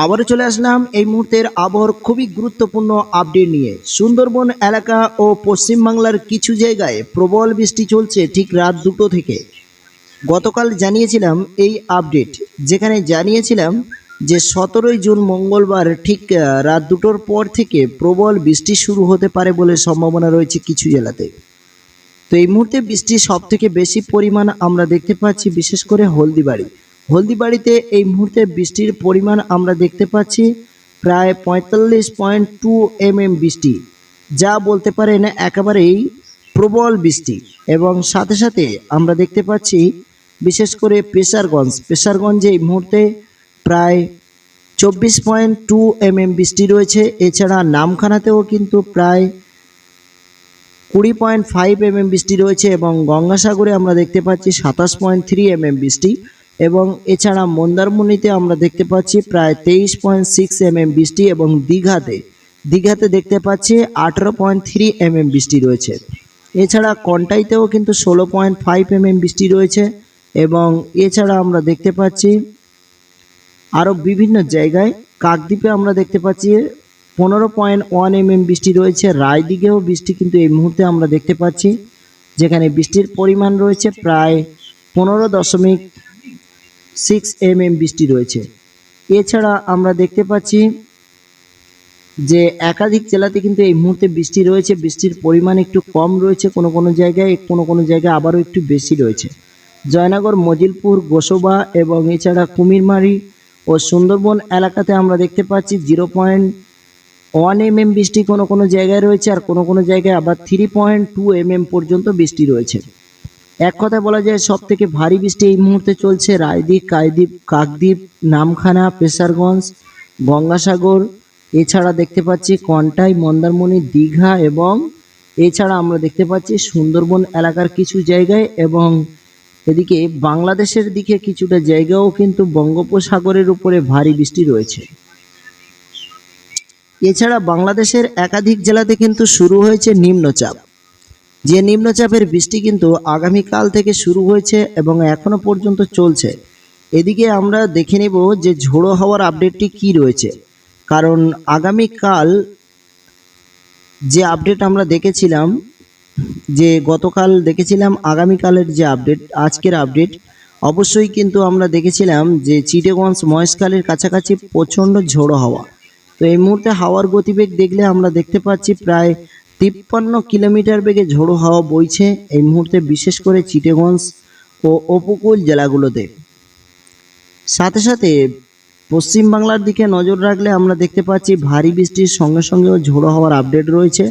আবারও চলে আসলাম এই মুহূর্তের আবহাওয়ার খুবই গুরুত্বপূর্ণ আপডেট নিয়ে। সুন্দরবন এলাকা ও পশ্চিমবাংলার কিছু জায়গায় প্রবল বৃষ্টি চলছে ঠিক রাত দুটো থেকে। গতকাল জানিয়েছিলাম এই আপডেট যেখানে জানিয়েছিলাম যে সতেরোই জুন মঙ্গলবার ঠিক রাত দুটোর পর থেকে প্রবল বৃষ্টি শুরু হতে পারে বলে সম্ভাবনা রয়েছে কিছু জেলাতে। তো এই মুহূর্তে বৃষ্টি সব থেকে বেশি পরিমাণ আমরা দেখতে পাচ্ছি বিশেষ করে হলদিবাড়ি। হলদিবাড়িতে এই মুহূর্তে বৃষ্টির পরিমাণ আমরা দেখতে পাচ্ছি প্রায় পঁয়তাল্লিশ পয়েন্ট টু এম এম বৃষ্টি, যা বলতে পারেন একেবারেই প্রবল বৃষ্টি। এবং সাথে সাথে আমরা দেখতে পাচ্ছি, বিশেষ করে পেশারগঞ্জ, পেশারগঞ্জে এই মুহূর্তে প্রায় চব্বিশ পয়েন্ট টু এম এম বৃষ্টি রয়েছে। এছাড়া নামখানাতেও কিন্তু প্রায় কুড়ি পয়েন্ট ফাইভ এমএম বৃষ্টি রয়েছে এবং গঙ্গাসাগরে আমরা দেখতে পাচ্ছি সাতাশ পয়েন্ট থ্রি এমএম বৃষ্টি। এবং এছাড়া মন্দারমণিতে আমরা দেখতে পাচ্ছি প্রায় তেইশ পয়েন্ট সিক্স এমএম বৃষ্টি এবং দীঘাতে দীঘাতে দেখতে পাচ্ছি আঠেরো পয়েন্ট থ্রি এমএম বৃষ্টি রয়েছে। এছাড়া কন্টাইতেও কিন্তু ষোলো পয়েন্ট ফাইভ এমএম বৃষ্টি রয়েছে এবং এছাড়া আমরা দেখতে পাচ্ছি আরও বিভিন্ন জায়গায় কাকদ্বীপে আমরা দেখতে পাচ্ছি পনেরো পয়েন্ট ওয়ান এম বৃষ্টি রয়েছে। রায়দিঘেও বৃষ্টি কিন্তু এই মুহূর্তে আমরা দেখতে পাচ্ছি, যেখানে বৃষ্টির পরিমাণ রয়েছে প্রায় পনেরো দশমিক সিক্স এম এম বৃষ্টি রয়েছে। এছাড়া আমরা দেখতে পাচ্ছি যে একাধিক জেলাতে কিন্তু এই মুহূর্তে বৃষ্টি রয়েছে। বৃষ্টির পরিমাণ একটু কম রয়েছে কোনো কোনো জায়গায় কোনো কোনো জায়গায় আবারও একটু বেশি রয়েছে। জয়নগর, মজিলপুর, গোসবা এবং এছাড়া কুমিরমারি ও সুন্দরবন এলাকাতে আমরা দেখতে পাচ্ছি zero point one M M বৃষ্টি কোনো কোনো জায়গায় রয়েছে আর কোনো কোনো জায়গায় আবার three point two M M পর্যন্ত বৃষ্টি রয়েছে। এক কথায় বলা যায় সব থেকে ভারী বৃষ্টি এই মুহূর্তে চলছে রায়দ্বীপ কায়দ্বীপ কাকদ্বীপ, নামখানা, পেশারগঞ্জ গঙ্গাসাগর এছাড়া দেখতে পাচ্ছি কন্টাই, মন্দারমণি, দীঘা এবং এছাড়া আমরা দেখতে পাচ্ছি সুন্দরবন এলাকার কিছু জায়গায় এবং এদিকে বাংলাদেশের দিকে কিছুটা জায়গাও কিন্তু বঙ্গোপসাগরের উপরে ভারী বৃষ্টি রয়েছে। এছাড়া বাংলাদেশের একাধিক জেলাতে কিন্তু শুরু হয়েছে নিম্নচাপ। যে নিম্নচাপের বৃষ্টি কিন্তু আগামীকাল থেকে শুরু হয়েছে এবং এখনও পর্যন্ত চলছে। এদিকে আমরা দেখে নেব যে ঝোড়ো হওয়ার আপডেটটি কি রয়েছে। কারণ আগামীকাল যে আপডেট আমরা দেখেছিলাম, যে গতকাল দেখেছিলাম আগামীকালের যে আপডেট, আজকের আপডেট, অবশ্যই কিন্তু আমরা দেখেছিলাম যে চিটেগঞ্জ মহেশখালীর কাছাকাছি প্রচণ্ড ঝোড়ো হাওয়া। তো এই মুহূর্তে হাওয়ার গতিবেগ দেখলে আমরা দেখতে পাচ্ছি প্রায় তিপ্পান্ন কিলোমিটার বেগে ঝোড়ো হাওয়া বইছে এই মুহূর্তে বিশেষ করে চিটেগঞ্জ ও উপকূল জেলাগুলোতে। সাথে সাথে পশ্চিম বাংলার দিকে নজর রাখলে আমরা দেখতে পাচ্ছি ভারী বৃষ্টির সঙ্গে সঙ্গেও ঝোড়ো হওয়ার আপডেট রয়েছে।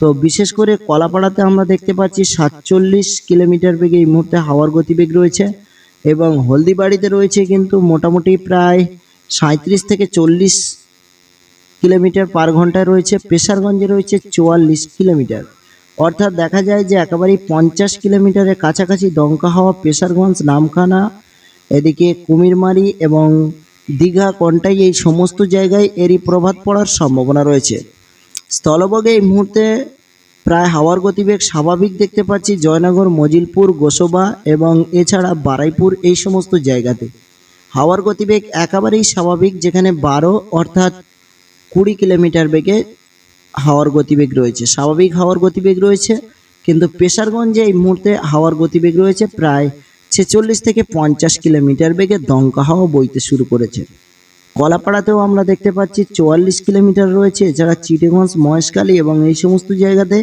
তো বিশেষ করে কলাপাড়াতে আমরা দেখতে পাচ্ছি সাতচল্লিশ কিলোমিটার বেগে এই মুহূর্তে হাওয়ার গতিবেগ রয়েছে এবং হলদিবাড়িতে রয়েছে কিন্তু মোটামুটি প্রায় সাঁত্রিশ থেকে চল্লিশ কিলোমিটার পার ঘন্টায় রয়েছে, পেশারগঞ্জে রয়েছে চুয়াল্লিশ কিলোমিটার। অর্থাৎ দেখা যায় যে একেবারেই পঞ্চাশ কিলোমিটারের কাছাকাছি দমকা হাওয়া পেশারগঞ্জ, নামখানা, এদিকে কুমিরমারি এবং দীঘা কন্টাই এই সমস্ত জায়গায় এরই প্রভাব পড়ার সম্ভাবনা রয়েছে। স্থলভাগে এই মুহূর্তে প্রায় হাওয়ার গতিবেগ স্বাভাবিক দেখতে পাচ্ছি জয়নগর, মজিলপুর, গোসবা এবং এছাড়া বারাইপুর এই সমস্ত জায়গাতে। হাওয়ার গতিবেগ একেবারেই স্বাভাবিক যেখানে বারো, অর্থাৎ কুড়ি কিলোমিটার বেগে হাওয়ার গতিবেগ রয়েছে। স্বাভাবিক হাওয়ার গতিবেগ রয়েছে, কিন্তু পেশারগঞ্জে এই মুহূর্তে হাওয়ার গতিবেগ রয়েছে প্রায় ছেচল্লিশ থেকে পঞ্চাশ কিলোমিটার বেগে দমকা হাওয়া বইতে শুরু করেছে। কলাপাড়াতেও আমরা দেখতে পাচ্ছি চুয়াল্লিশ কিলোমিটার রয়েছে, এছাড়া চিটেগঞ্জ মহেশখালী এবং এই সমস্ত জায়গাতে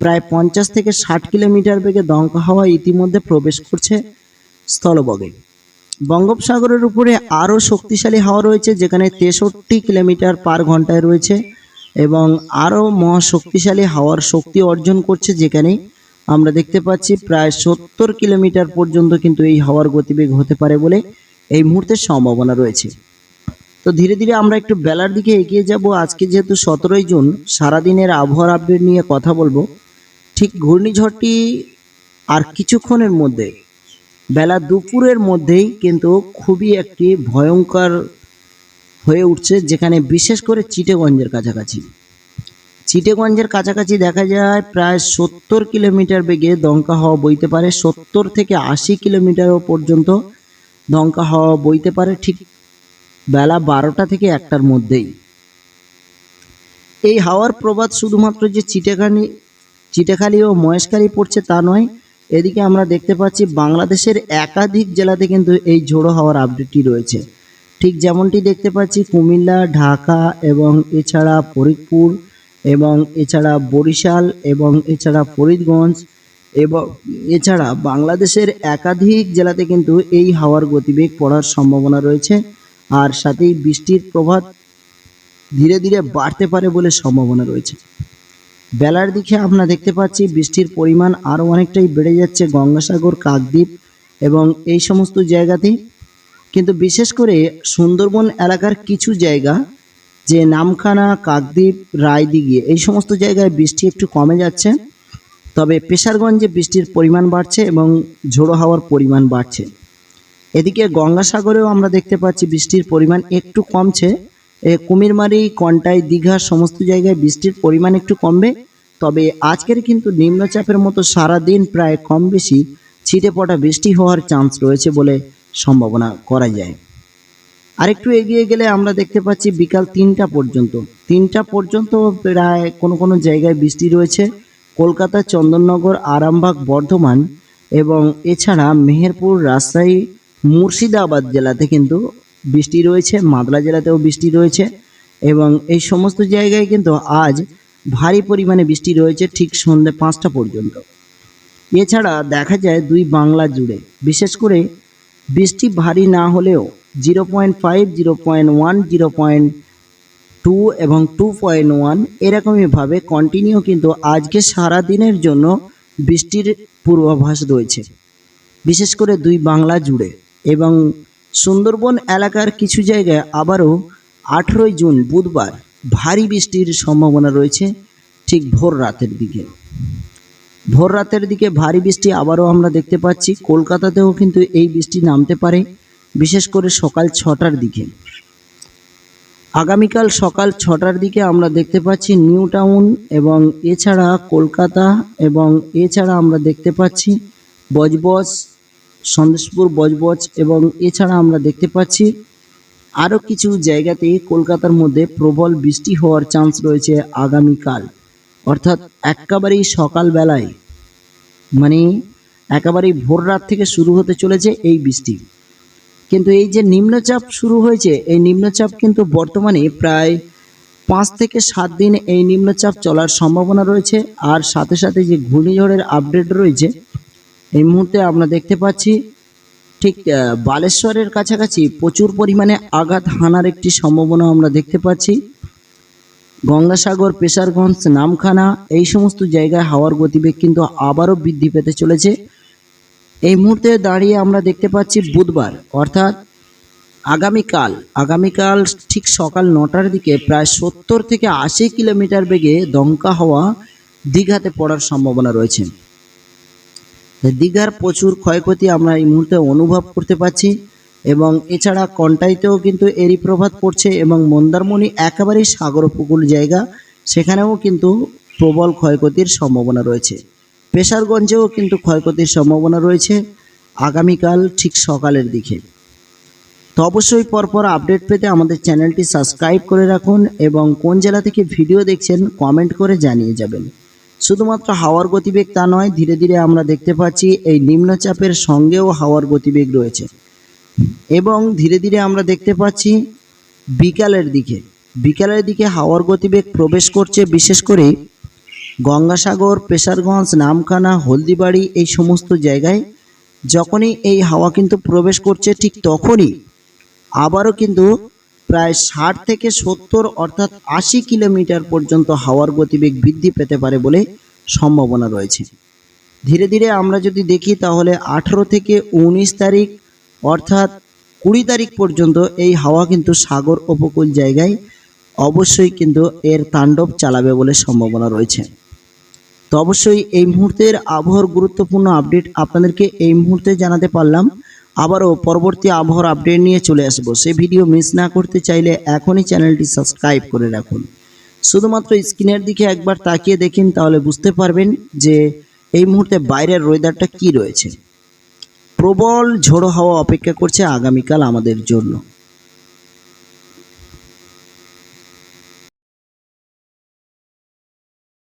প্রায় পঞ্চাশ থেকে ষাট কিলোমিটার বেগে দমকা হাওয়া ইতিমধ্যে প্রবেশ করছে স্থলবগে বঙ্গোপসাগরের উপরে আরও শক্তিশালী হাওয়া রয়েছে, যেখানে তেষট্টি কিলোমিটার পার ঘন্টায় রয়েছে এবং আরও মহা শক্তিশালী হাওয়ার শক্তি অর্জন করছে, যেখানে আমরা দেখতে পাচ্ছি প্রায় সত্তর কিলোমিটার পর্যন্ত কিন্তু এই হাওয়ার গতিবেগ হতে পারে বলে এই মুহূর্তে সম্ভাবনা রয়েছে। তো ধীরে ধীরে আমরা একটু বেলার দিকে এগিয়ে যাব। আজকে যেহেতু সতেরোই জুন, সারাদিনের আবহাওয়ার আপডেট নিয়ে কথা বলব। ঠিক ঘূর্ণিঝড়টি আর কিছুক্ষণের মধ্যে বেলা দুপুরের মধ্যেই কিন্তু খুবই একটি ভয়ঙ্কর হয়ে উঠছে, যেখানে বিশেষ করে চিটেগঞ্জের কাছাকাছি। চিটেগঞ্জের কাছাকাছি দেখা যায় প্রায় সত্তর কিলোমিটার বেগে দমকা হাওয়া বইতে পারে। সত্তর থেকে আশি কিলোমিটারও পর্যন্ত দমকা হাওয়া বইতে পারে ঠিক বেলা বারোটা থেকে একটার মধ্যেই। এই হাওয়ার প্রবাদ শুধুমাত্র যে চিটেখানি চিটেখালি ও মহেশখালী পড়ছে তা নয় এদিকে আমরা দেখতে পাচ্ছি বাংলাদেশের একাধিক জেলাতে কিন্তু এই ঝোড়ো হাওয়ার আপডেটটি রয়েছে। ঠিক যেমনটি দেখতে পাচ্ছি কুমিল্লা, ঢাকা এবং এছাড়া ফরিদপুর এবং এছাড়া বরিশাল এবং এছাড়া ফরিদগঞ্জ এবং এছাড়া বাংলাদেশের একাধিক জেলাতে কিন্তু এই হাওয়ার গতিবেগ পড়ার সম্ভাবনা রয়েছে আর সাথেই বৃষ্টির প্রভাব ধীরে ধীরে বাড়তে পারে বলে সম্ভাবনা রয়েছে। বেলার দিকে আমরা দেখতে পাচ্ছি বৃষ্টির পরিমাণ আরও অনেকটাই বেড়ে যাচ্ছে গঙ্গাসাগর, কাকদ্বীপ এবং এই সমস্ত জায়গাতে। কিন্তু বিশেষ করে সুন্দরবন এলাকার কিছু জায়গা, যে নামখানা, কাকদ্বীপ, রায়দিঘি, এই সমস্ত জায়গায় বৃষ্টি একটু কমে যাচ্ছে। তবে পেশারগঞ্জে বৃষ্টির পরিমাণ বাড়ছে এবং ঝোড়ো হাওয়ার পরিমাণ বাড়ছে। এদিকে গঙ্গাসাগরেও আমরা দেখতে পাচ্ছি বৃষ্টির পরিমাণ একটু কমছে। কুমিরমারি কন্টাই দীঘা সমস্ত জায়গায় বৃষ্টির পরিমাণ একটু কমবে। তবে আজকের কিন্তু নিম্নচাপের মতো সারা দিন প্রায় কম বেশি ছিটে পটা বৃষ্টি হওয়ার চান্স রয়েছে বলে সম্ভাবনা করা যায়। আরেকটু এগিয়ে গেলে আমরা দেখতে পাচ্ছি বিকাল তিনটা পর্যন্ত। তিনটা পর্যন্ত প্রায় কোনো কোনো জায়গায় বৃষ্টি রয়েছে। কলকাতা, চন্দননগর, আরামবাগ, বর্ধমান এবং এছাড়া মেহেরপুর, রাজশাহী, মুর্শিদাবাদ জেলাতে কিন্তু বৃষ্টি রয়েছে, মাদলা জেলাতেও বৃষ্টি রয়েছে এবং এই সমস্ত জায়গায় কিন্তু আজ ভারী পরিমাণে বৃষ্টি রয়েছে ঠিক সন্ধ্যে পাঁচটা পর্যন্ত। এছাড়া দেখা যায় দুই বাংলা জুড়ে, বিশেষ করে বৃষ্টি ভারী না হলেও zero point five, zero point one, zero point two এবং টু পয়েন্ট ওয়ান এরকমইভাবে কন্টিনিউ কিন্তু আজকে সারা দিনের জন্য বৃষ্টির পূর্বাভাস রয়েছে। বিশেষ করে দুই বাংলা জুড়ে এবং সুন্দরবন এলাকার কিছু জায়গায় আবারও আঠেরোই জুন বুধবার ভারী বৃষ্টির সম্ভাবনা রয়েছে ঠিক ভোর রাতের দিকে। ভোর রাতের দিকে ভারী বৃষ্টি আবারও আমরা দেখতে পাচ্ছি। কলকাতাতেও কিন্তু এই বৃষ্টি নামতে পারে, বিশেষ করে সকাল ছটার দিকে। আগামীকাল সকাল ছটার দিকে আমরা দেখতে পাচ্ছি নিউ টাউন এবং এছাড়া কলকাতা এবং এছাড়া আমরা দেখতে পাচ্ছি বজবজ সন্দেশপুর, বজবজ এবং এছাড়া আমরা দেখতে পাচ্ছি আরও কিছু জায়গাতে কলকাতার মধ্যে প্রবল বৃষ্টি হওয়ার চান্স রয়েছে আগামীকাল। অর্থাৎ একেবারেই সকালবেলায় মানে একেবারেই ভোর রাত থেকে শুরু হতে চলেছে এই বৃষ্টি। কিন্তু এই যে নিম্নচাপ শুরু হয়েছে, এই নিম্নচাপ কিন্তু বর্তমানে প্রায় পাঁচ থেকে সাত দিন এই নিম্নচাপ চলার সম্ভাবনা রয়েছে। আর সাথে সাথে যে ঘূর্ণিঝড়ের আপডেট রয়েছে এই মুহূর্তে আমরা দেখতে পাচ্ছি ঠিক বালেশ্বরের কাছাকাছি প্রচুর পরিমাণে আঘাত হানার একটি সম্ভাবনা আমরা দেখতে পাচ্ছি। গঙ্গাসাগর, পেশারগঞ্জ, নামখানা এই সমস্ত জায়গায় হাওয়ার গতিবেগ কিন্তু আবারও বৃদ্ধি পেতে চলেছে। এই মুহূর্তে দাঁড়িয়ে আমরা দেখতে পাচ্ছি বুধবার, অর্থাৎ আগামীকাল আগামীকাল ঠিক সকাল নটার দিকে প্রায় সত্তর থেকে আশি কিলোমিটার বেগে দমকা হাওয়া দীঘাতে পড়ার সম্ভাবনা রয়েছে। দীঘার প্রচুর ক্ষয়ক্ষতি আমরা এই মুহূর্তে অনুভব করতে পারছি এবং এছাড়া কন্টাইতেও কিন্তু এরই প্রভাব পড়ছে এবং মন্দারমণি একেবারেই সাগর উপকূল জায়গা, সেখানেও কিন্তু প্রবল ক্ষয়ক্ষতির সম্ভাবনা রয়েছে। পেশারগঞ্জেও কিন্তু ক্ষয়ক্ষতির সম্ভাবনা রয়েছে আগামীকাল ঠিক সকালের দিকে। তো অবশ্যই পরপর আপডেট পেতে আমাদের চ্যানেলটি সাবস্ক্রাইব করে রাখুন এবং কোন জেলা থেকে ভিডিও দেখছেন কমেন্ট করে জানিয়ে যাবেন। শুধুমাত্র হাওয়ার গতিবেগ তা নয়, ধীরে ধীরে আমরা দেখতে পাচ্ছি এই নিম্নচাপের সঙ্গেও হাওয়ার গতিবেগ রয়েছে। এবং ধীরে ধীরে আমরা দেখতে পাচ্ছি বিকালের দিকে। বিকালের দিকে হাওয়ার গতিবেগ প্রবেশ করছে বিশেষ করে গঙ্গাসাগর, পেশারগঞ্জ, নামখানা, হলদিবাড়ি এই সমস্ত জায়গায়। যখনই এই হাওয়া কিন্তু প্রবেশ করছে ঠিক তখনই আবারও কিন্তু প্রায় ষাট থেকে সত্তর অর্থাৎ আশি কিলোমিটার পর্যন্ত হাওয়ার গতিবেগ বৃদ্ধি পেতে পারে বলে সম্ভাবনা রয়েছে। ধীরে ধীরে আমরা যদি দেখি তাহলে আঠেরো থেকে উনিশ তারিখ অর্থাৎ কুড়ি তারিখ পর্যন্ত এই হাওয়া কিন্তু সাগর উপকূল জায়গায় অবশ্যই কিন্তু এর তাণ্ডব চালাবে বলে সম্ভাবনা রয়েছে। তো অবশ্যই এই মুহূর্তের আবহাওয়ার গুরুত্বপূর্ণ আপডেট আপনাদেরকে এই মুহূর্তে জানাতে পারলাম। আবারও পরবর্তী আবহাওয়ার আপডেট নিয়ে চলে আসব। সে ভিডিও মিস না করতে চাইলে এখনই চ্যানেলটি সাবস্ক্রাইব করে রাখুন। শুধুমাত্র স্ক্রিনের দিকে একবার তাকিয়ে দেখেন, তাহলে বুঝতে পারবেন যে এই মুহূর্তে বাইরের ওয়েদারটা কি রয়েছে। প্রবল ঝোড়ো হাওয়া অপেক্ষা করছে আগামীকাল আমাদের জন্য।